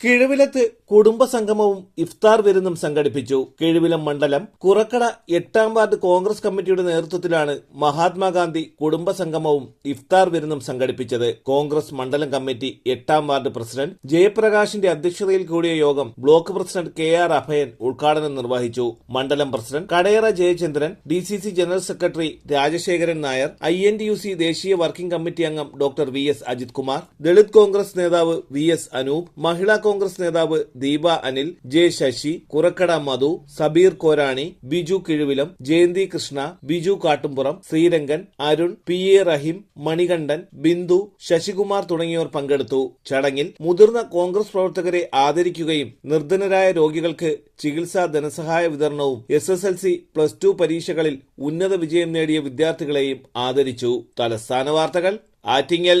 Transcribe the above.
കിഴുവിലത്ത് കുടുംബസംഗമവും ഇഫ്താർ വിരുന്നും സംഘടിപ്പിച്ചു. കിഴുവിലം മണ്ഡലം കുറക്കട എട്ടാം വാർഡ് കോൺഗ്രസ് കമ്മിറ്റിയുടെ നേതൃത്വത്തിലാണ് മഹാത്മാഗാന്ധി കുടുംബസംഗമവും ഇഫ്താർ വിരുന്നും സംഘടിപ്പിച്ചത്. കോൺഗ്രസ് മണ്ഡലം കമ്മിറ്റി എട്ടാം വാർഡ് പ്രസിഡന്റ് ജയപ്രകാശിന്റെ അധ്യക്ഷതയിൽ കൂടിയ യോഗം block president K R Abhayan ഉദ്ഘാടനം നിർവഹിച്ചു. മണ്ഡലം president Kadayara Jayachandran D general secretary Rajasekharan Nair I N U C ദേശീയ വർക്കിംഗ് കമ്മിറ്റി അംഗം doctor V S Ajith Kumar Dalit Congress നേതാവ് വി എസ് അനൂപ് മഹിളാ കോൺഗ്രസ് നേതാവ് Deepa Anil J Sasi Kurakkada Madhu Sabeer Korani Biju Kizhuvilam Jayanthi Krishna Biju Kattumpuram Sreerangan Arun P A Raheem Manikandan Bindu Sasikumar തുടങ്ങിയവർ പങ്കെടുത്തു. ചടങ്ങിൽ മുതിർന്ന കോൺഗ്രസ് പ്രവർത്തകരെ ആദരിക്കുകയും നിർധനരായ രോഗികൾക്ക് ചികിത്സാ ധനസഹായ വിതരണവും S S L C plus two പരീക്ഷകളിൽ ഉന്നത വിജയം നേടിയ വിദ്യാർത്ഥികളെയും ആദരിച്ചു. തലസ്ഥാന വാർത്തകൾ ആറ്റിങ്ങൽ.